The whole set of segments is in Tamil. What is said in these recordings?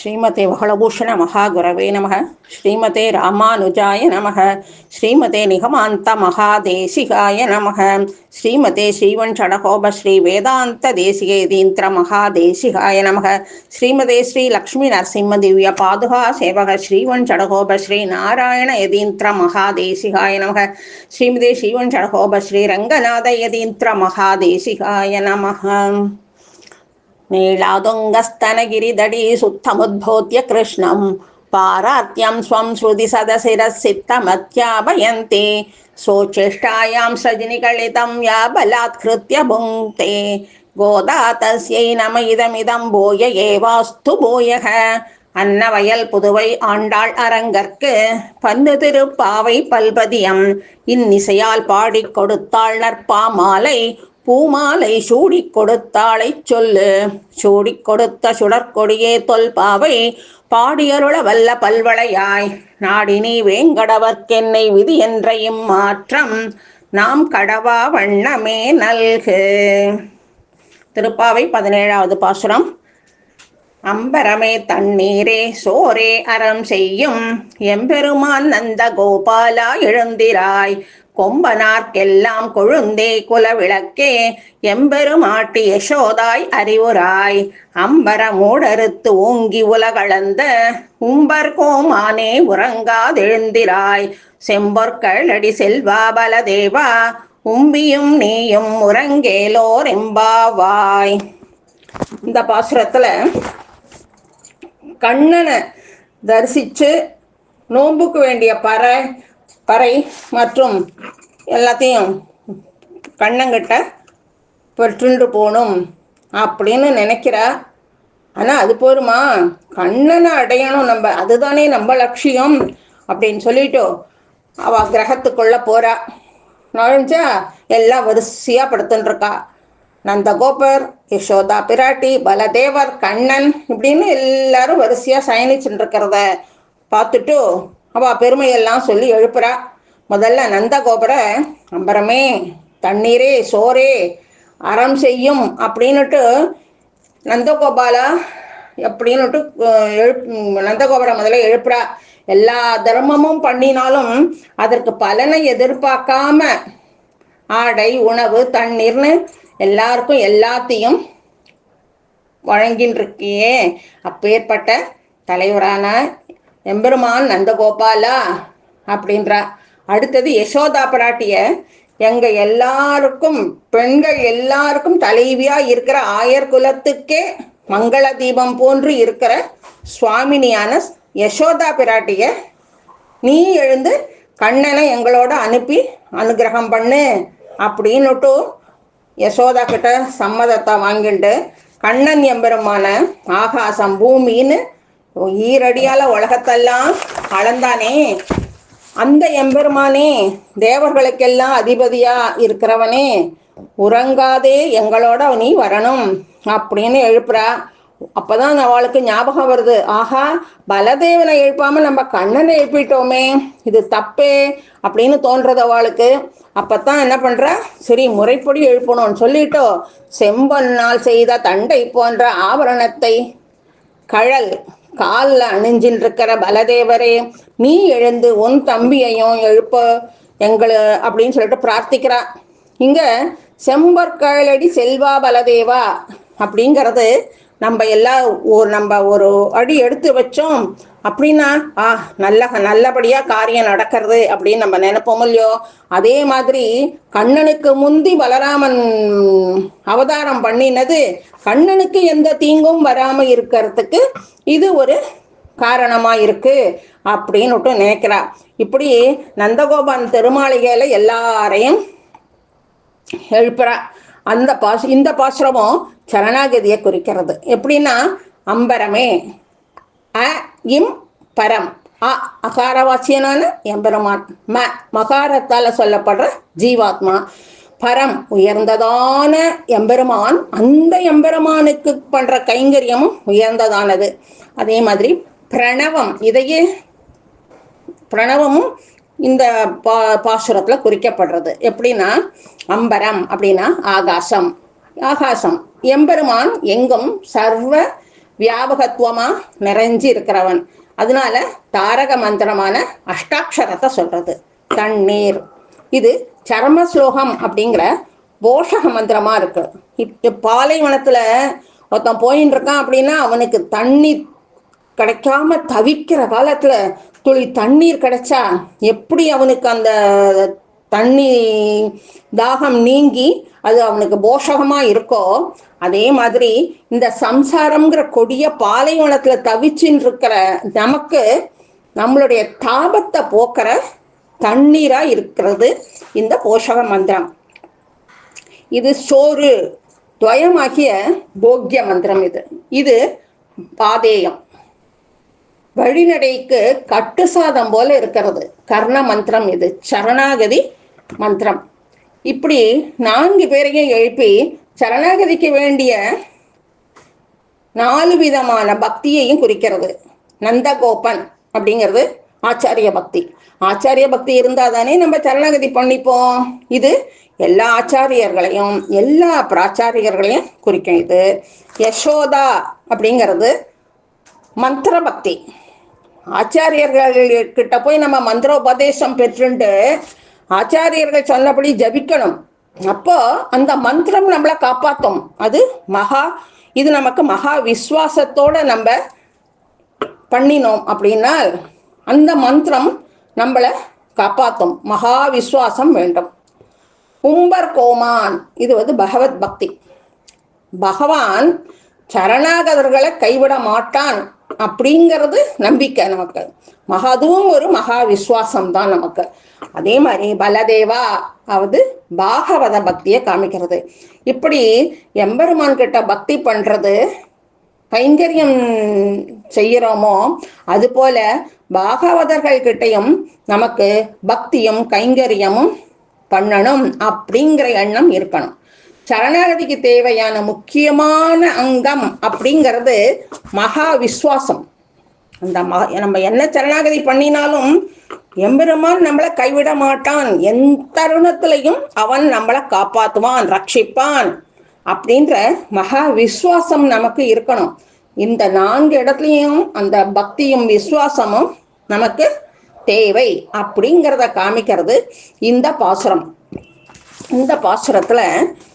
ஸ்ரீமதே வகளபூஷண மகாகுரவே நமக. ஸ்ரீமதே ராமானுஜாய நமக. ஸ்ரீமதே நிகமாந்த மகாதேசிகாய நமக. ஸ்ரீமதே ஸ்ரீவன் சடகோப ஸ்ரீ வேதாந்த தேசிகேதீந்திர மகாதேசிகாய நமக. ஸ்ரீமதே ஸ்ரீ லக்ஷ்மி நரசிம்ம திவ்ய பாதுகா சேவக ஸ்ரீவன் சடகோப ஸ்ரீ நாராயண யதீந்திர மகாதேசிகாய நமக. ஸ்ரீமதே ஸ்ரீவன் சடகோப ஸ்ரீ ரங்கநாத யதீந்திர மகாதேசிகாய நமக. नीलादुङ्गस्तनगिरिदडी सुत्थमुद्भूत्य कृष्णं पारात्यं स्वं श्रुतिसदशिरसित्तमत्यापयन्ति सोचेष्टायां सजनिकलितं या बलात्कृत्य भुङ्क्ते गोदा तस्यै नम इदमिदं भूय एवास्तु भूयः அன்னவயல் புதுவை ஆண்டாள் அரங்கற்கு பந்து திருப்பாவை பல்பதியம் இன்னிசையால் பாடிக் கொடுத்தாள் நற்பாமாலை பூமாலை சூடிக் கொடுத்தாளை சொல்லு. சூடிக் கொடுத்த சுடற்கொடியே தொல்பாவை பாடியருள வல்ல பல்வளையாய். நாடினி வேங்கடவர்க்கென்னை விதி என்ற இம்மாற்றம் நாம் கடவா வண்ணமே நல்கு. திருப்பாவை பதினேழாவது பாசுரம். அம்பரமே தண்ணீரே சோரே அறம் செய்யும். எம்பெருமான் நந்த கோபாலா எழுந்திராய். கொம்பனார்க்கெல்லாம் கொழுந்தே குலவிளக்கே. எம்பெருமாட்டி யசோதாய் அறிவுராய். அம்பர மூடறுத்து ஓங்கி உலகளந்த உம்பர் கோமானே உறங்காதெழுந்திராய் செம்பொற்களடி செல்வா பலதேவா உம்பியும் நீயும் உறங்கேலோர் எம்பாவாய் இந்த பாசுரத்துல கண்ணனை தரிசித்து நோம்புக்கு வேண்டிய பறை பறை மற்றும் எல்லாத்தையும் கண்ணங்கிட்ட பெற்றுண்டு போகணும் அப்படின்னு நினைக்கிறா. ஆனால் அது போருமா? கண்ணனை அடையணும் நம்ம அதுதானே நம்ம லட்சியம் அப்படின்னு சொல்லிட்டு அவள் கிரகத்துக்குள்ளே போகிறா நுழைஞ்சா எல்லாம் வரிசையாக படுத்துட்டுருக்கா நந்தகோபர் யசோதா பிராட்டி பலதேவர் கண்ணன் இப்படின்னு எல்லாரும் வரிசையாக சயனிச்சுட்டு இருக்கிறத பார்த்துட்டு அவள் பெருமையெல்லாம் சொல்லி எழுப்புறா. முதல்ல நந்தகோபுர அம்பரமே தண்ணீரே சோரே அறம் செய்யும் அப்படின்னுட்டு நந்தகோபாலா அப்படின்னுட்டு எழுப் நந்தகோபுரம் முதல்ல எழுப்புறா. எல்லா தர்மமும் பண்ணினாலும் அதற்கு பலனை எதிர்பார்க்காம ஆடை உணவு தண்ணீர்னு எல்லாருக்கும் எல்லாத்தையும் வழங்கின்னு இருக்கியே அப்பேற்பட்ட தலைவரான எம்பெருமான் நந்தகோபாலா அப்படின்றா. அடுத்தது யசோதா பிராட்டிய எங்க எல்லாருக்கும் பெண்கள் எல்லாருக்கும் தலைவியா இருக்கிற ஆயர் குலத்துக்கே மங்கள தீபம் போன்று இருக்கிற சுவாமினியான யசோதா பிராட்டிய நீ எழுந்து கண்ணனை எங்களோட அனுப்பி அனுகிரகம் பண்ணு அப்படின்னுட்டு யசோதா கிட்ட சம்மதத்தை வாங்கிட்டு கண்ணன் எம்பெருமான ஆகாசம் பூமின்னு ஈரடியால உலகத்தெல்லாம் அளந்தானே அந்த எம்பெருமானே தேவர்களுக்கெல்லாம் அதிபதியா இருக்கிறவனே உறங்காதே எங்களோட நீ வரணும் அப்படின்னு எழுப்புறா. அப்பதான் அவளுக்கு ஞாபகம் வருது. ஆஹா பலதேவனை எழுப்பாம நம்ம கண்ணனை எழுப்பிட்டோமே இது தப்பே அப்படின்னு தோன்றது அவளுக்கு. அப்பத்தான் என்ன பண்ற? சரி முறைப்படி எழுப்பணும்னு சொல்லிட்டோ. செம்பன்னால் செய்த தண்டை போன்ற ஆபரணத்தை கழல் காலில் அணிஞ்சின்னு இருக்கிற பலதேவரே நீ எழுந்து உன் தம்பியையும் எழுப்ப எங்களை அப்படின்னு சொல்லிட்டு பிரார்த்திக்கிறா. இங்க செம்பற்கழடி செல்வா பலதேவா அப்படிங்கிறது நம்ம எல்லாம் ஒரு நம்ம ஒரு அடி எடுத்து வச்சோம். அப்படின்னா ஆ நல்ல நல்லபடியாக காரியம் நடக்கிறது அப்படின்னு நம்ம நினைப்போம் இல்லையோ? அதே மாதிரி கண்ணனுக்கு முந்தி பலராமன் அவதாரம் பண்ணினது கண்ணனுக்கு எந்த தீங்கும் வராம இருக்கிறதுக்கு இது ஒரு காரணமா இருக்கு அப்படின்னுட்டு நினைக்கிறா. இப்படி நந்தகோபான் திருமாளிகையில எல்லாரையும் எழுப்புறா. அந்த பாஸ் இந்த பாசுரமும் சரணாகதியை குறிக்கிறது. எப்படின்னா அம்பரமே. அ இம் பரம். அ அகாரவாச்சியனான எம்பெருமான். ம மகாரத்தால் சொல்லப்படுற ஜீவாத்மா. பரம் உயர்ந்ததான எம்பெருமான். அந்த எம்பெருமானுக்கு பண்ற கைங்கரியமும் உயர்ந்ததானது. அதே மாதிரி பிரணவம் இதையே பிரணவமும் இந்த பா பாசுரத்தில் குறிக்கப்படுறது. எப்படின்னா அம்பரம் அப்படின்னா ஆகாசம். ஆகாசம். எம்பெருமான் எங்கும் சர்வ வியாபகத்துவமா நிறைஞ்சு இருக்கிறவன். அதனால தாரக மந்திரமான அஷ்டாட்சரத்தை சொல்றது. தண்ணீர். இது சரம ஸ்லோகம் அப்படிங்கிற போஷக மந்திரமா இருக்கு. இப்போ பாலைவனத்துல ஒருத்தன் போயின்னு இருக்கான் அப்படின்னா அவனுக்கு தண்ணி கிடைக்காம தவிக்கிற காலத்துல துளி தண்ணீர் கிடைச்சா எப்படி அவனுக்கு அந்த தண்ணி தாகம் நீங்கி அது அவனுக்கு போஷகமா இருக்கோ அதே மாதிரி இந்த சம்சாரம்ங்கிற கொடிய பாலைவனத்துல தவிச்சுன்னு இருக்கிற நமக்கு நம்மளுடைய தாபத்தை போக்குற தண்ணீரா இருக்கிறது இந்த போஷக மந்திரம். இது சோறு துவயமாகிய போக்கிய மந்திரம் இது. இது பாதேயம். வழிநடைக்கு கட்டு சாதம் போல இருக்கிறது. கர்ண மந்திரம் இது. சரணாகதி மந்திரம். இப்படி நான்கு பேரையும் எழுப்பி சரணாகதிக்கு வேண்டிய நாலு விதமான பக்தியையும் குறிக்கிறது. நந்தகோபன் அப்படிங்கிறது ஆச்சாரிய பக்தி. ஆச்சாரிய பக்தி இருந்தால் தானே நம்ம சரணாகதி பண்ணிப்போம். இது எல்லா ஆச்சாரியர்களையும் எல்லா பிராச்சாரியர்களையும் குறிக்கும் இது. யசோதா அப்படிங்கிறது மந்திர பக்தி. ஆச்சாரியர்கள் கிட்ட போய் நம்ம மந்திர உபதேசம் பெற்றுண்டு ஆச்சாரியர்கள் சொன்னபடி ஜபிக்கணும். அப்போ அந்த மந்திரம் நம்மளை காப்பாற்றும் அது மகா இது நமக்கு மகா விஸ்வாசத்தோட நம்ம பண்ணினோம் அப்படின்னா அந்த மந்திரம் நம்மளை காப்பாற்றும் மகா விஸ்வாசம் வேண்டும். கும்பர் கோமான் இது வந்து பகவத் பக்தி. பகவான் சரணாகதர்களை கைவிட மாட்டான். அப்படிங்கிறது நம்பிக்கை நமக்கு. மகதுவும் ஒரு மகா விஸ்வாசம் தான் நமக்கு. அதே மாதிரி பலதேவா அவது பாகவத பக்தியை காமிக்கிறது. இப்படி எம்பெருமான் கிட்ட பக்தி பண்றது கைங்கரியம் செய்கிறோமோ அது போல பாகவதர்கள் கிட்டையும் நமக்கு பக்தியும் கைங்கரியமும் பண்ணணும் அப்படிங்கிற எண்ணம் இருக்கணும். சரணாகதிக்கு தேவையான முக்கியமான அங்கம் அப்படிங்கிறது மகா விஸ்வாசம் அந்த மக நம்ம என்ன சரணாகதி பண்ணினாலும் எம்பெருமான் நம்மளை கைவிட மாட்டான். எந்த தருணத்திலையும் அவன் நம்மளை காப்பாற்றுவான் ரட்சிப்பான் அப்படின்ற மகா விஸ்வாசம் நமக்கு இருக்கணும். இந்த நான்கு இடத்துலையும் அந்த பக்தியும் விசுவாசமும் நமக்கு தேவை அப்படிங்கிறத காமிக்கிறது இந்த பாசுரம். இந்த பாசுரத்துல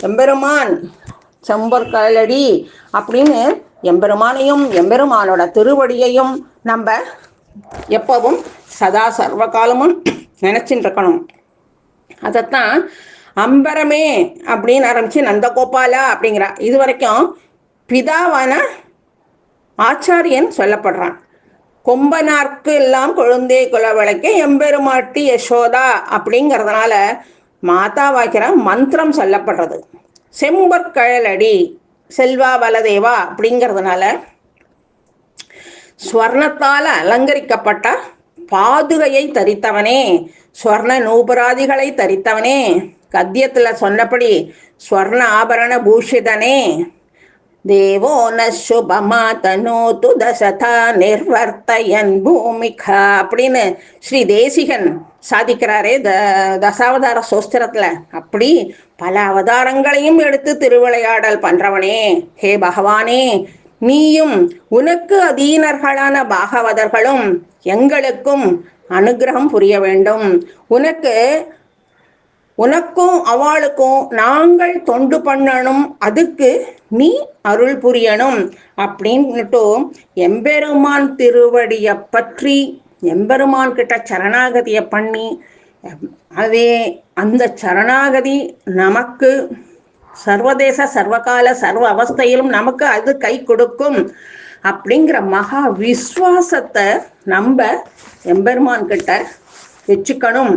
எம்பெருமான் செம்பர் கழடி அப்படின்னு எம்பெருமானையும் எம்பெருமானோட திருவடியையும் நம்ம எப்பவும் சதா சர்வ காலமும் நினைச்சிட்டு இருக்கணும் அதைத்தான் அம்பரமே அப்படின்னு ஆரம்பித்து நந்தகோபாலா அப்படிங்கிறா. இது வரைக்கும் பிதாவான ஆச்சாரியன் சொல்லப்படுறான். கொம்பனார்க்கு எல்லாம் கொழுந்தே குலவிளக்கு எம்பெருமாட்டி யசோதா அப்படிங்கிறதுனால மாதா மந்திரம் சொல்லப்படுறது. செம்பற்கழலடி செல்வா பலதேவா அப்படிங்கிறதுனால ஸ்வர்ணத்தால் அலங்கரிக்கப்பட்ட பாதுகையை தரித்தவனே ஸ்வர்ண நூபராதிகளை தரித்தவனே. கத்தியத்தில் சொன்னபடி ஸ்வர்ண ஆபரண பூஷிதனே. தேவோ ந சுபமா தனோது தசதா நிர்வர்த்தயன் பூமிகா அப்படின்னு ஸ்ரீ தேசிகன் சாதிக்கிறாரே. த தசாவதார சோஸ்திரத்துல. அப்படி பல அவதாரங்களையும் எடுத்து திருவிளையாடல் பண்றவனே. ஹே பகவானே நீயும் உனக்கு அதீனர்களான பாகவதர்களும் எங்களுக்கும் அனுகிரகம் புரிய வேண்டும். உனக்கு உனக்கும் அவளுக்கும் நாங்கள் தொண்டு பண்ணணும். அதுக்கு நீ அருள் புரியணும். அப்படின்னுட்டு எம்பெருமான் திருவடியை பற்றி எம்பெருமான் கிட்ட சரணாகதியை பண்ணி அதே அந்த சரணாகதி நமக்கு சர்வதேச சர்வகால சர்வ அவஸ்தையிலும் நமக்கு அது கை கொடுக்கும். அப்படிங்கிற மகா விஸ்வாசத்தை நம்ம எம்பெருமான் கிட்ட வச்சுக்கணும்.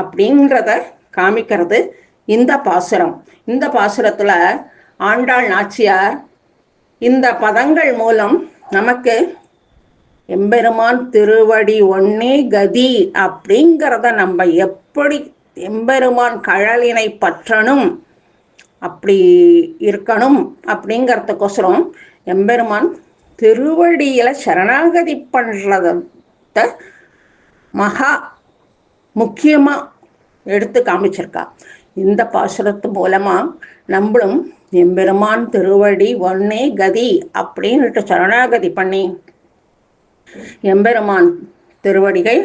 அப்படின்றத காமிக்கிறது இந்த பாசுரம். இந்த பாசுரத்துல ஆண்டாள் நாச்சியார் இந்த பதங்கள் மூலம் நமக்கு எம்பெருமான் திருவடி ஒன்னே கதி அப்படிங்கிறத நம்ம எப்படி எம்பெருமான் கழலினை பற்றணும் அப்படி இருக்கணும் அப்படிங்கிறதுக்கோசரம் எம்பெருமான் திருவடியில சரணாகதி பண்றத மகா முக்கியமா எடுத்து காமிச்சிருக்கா. இந்த பாசுரத்து மூலமா நம்மளும் எம்பெருமான் திருவடி ஒன்னே கதி அப்படின்னுட்டு சரணாகதி பண்ணி எம்பெருமான் திருவடிகள்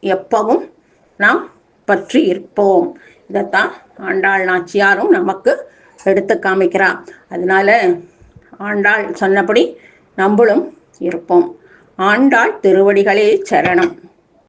எப்பவும் நாம் பற்றி இருப்போம். இதைத்தான் ஆண்டாள் நாச்சியாரும் நமக்கு எடுத்து காமிக்கிறா. அதனால ஆண்டாள் சொன்னபடி நம்மளும் இருப்போம். ஆண்டாள் திருவடிகளே சரணம்.